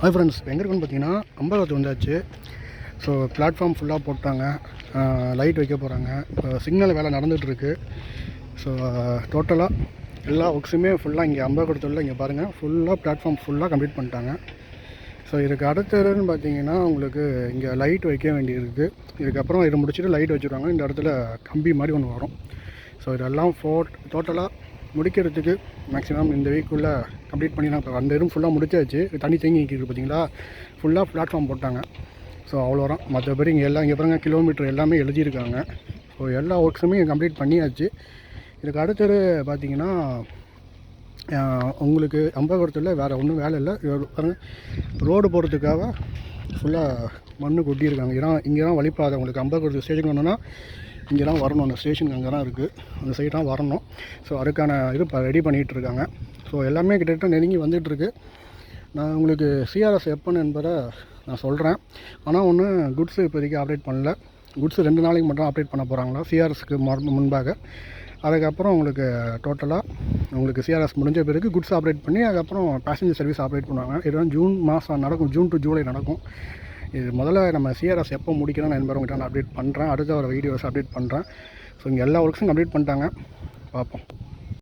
Hi friends எங்கே இருக்குன்னு பார்த்தீங்கன்னா அம்பலத்து வந்தாச்சு. ஸோ பிளாட்ஃபார்ம் ஃபுல்லாக போட்டாங்க. லைட் வைக்க போகிறாங்க சிக்னல் வேலை நடந்துகிட்ருக்கு. ஸோ டோட்டலாக எல்லா ஒர்க்ஸுமே ஃபுல்லாக இங்கே அம்பலக்குடத்தில் இங்கே பாருங்கள் ஃபுல்லாக பிளாட்ஃபார்ம் ஃபுல்லாக கம்ப்ளீட் பண்ணிட்டாங்க. ஸோ இதுக்கு அடுத்ததுன்னு பார்த்தீங்கன்னா உங்களுக்கு இங்கே லைட் வைக்க வேண்டியிருக்கு. இதுக்கப்புறம் இதை முடிச்சுட்டு லைட் வச்சுருவாங்க. இந்த இடத்துல கம்பி மாதிரி ஒன்று வரும். ஸோ இதெல்லாம் ஃபோட் டோட்டலாக முடிக்கிறதுக்கு மேக்ஸிமம் இந்த வீக்குள்ளே கம்ப்ளீட் பண்ணிடலாம் அந்த இதுவும் ஃபுல்லாக முடிச்சாச்சு. தண்ணி தேங்கி நிற்கிது பார்த்தீங்களா ஃபுல்லாக பிளாட்ஃபார்ம் போட்டாங்க. ஸோ அவ்வளோ தான் மற்றபடி இங்கே எல்லாம் இங்கே பாருங்க கிலோமீட்டர் எல்லாமே எழுதியிருக்காங்க. ஸோ எல்லா ஒர்க்ஸுமே கம்ப்ளீட் பண்ணியாச்சு. இதுக்கு அடுத்தது பார்த்திங்கன்னா உங்களுக்கு அம்பகரத்தில் வேறு ஒன்றும் வேலை இல்லை. பாருங்கள் ரோடு போகிறதுக்காக ஃபுல்லாக மண்ணு கொட்டியிருக்காங்க. ஏன்னா இங்கே தான் வழிப்பாதை உங்களுக்கு அம்பகரத்து ஸ்டேஷன் வரணும்னா இங்கே தான் வரணும். அந்த ஸ்டேஷனுக்கு அங்கே தான் இருக்குது அந்த சைடு தான் வரணும். ஸோ அதுக்கான இது இப்போ ரெடி பண்ணிகிட்டு இருக்காங்க ஸோ எல்லாமே கிட்டத்தட்ட நெருங்கி வந்துட்டுருக்கு நான் உங்களுக்கு சிஆர்எஸ் எப்போன்னு என்பதை நான் சொல்கிறேன் ஆனால் ஒன்று குட்ஸு இப்போதைக்கு அப்டேட் பண்ணல. குட்ஸு ரெண்டு நாளைக்கு மட்டும் அப்டேட் பண்ண போகிறாங்களா சிஆர்எஸ்க்கு முன்பாக. அதுக்கப்புறம் உங்களுக்கு டோட்டலாக உங்களுக்கு சிஆர்எஸ் முடிஞ்ச பிறகு குட்ஸ் ஆப்ரேட் பண்ணி அதுக்கப்புறம் பேசஞ்சர் சர்வீஸ் ஆப்ரேட் பண்ணுவாங்க. இதுதான் ஜூன் மாதம் நடக்கும். ஜூன் டு ஜூலை நடக்கும். இது முதல்ல நம்ம சிஆர்எஸ் எப்போ முடிக்கணும் நான் நான் அப்டேட் பண்ணுறேன் அடுத்த ஒரு வீடியோஸ் அப்டேட் பண்ணுறேன் ஸோ இங்கே எல்லா ஒர்க்ஸும் கம்ப்ளீட் பண்ணிட்டாங்க. பார்ப்போம்.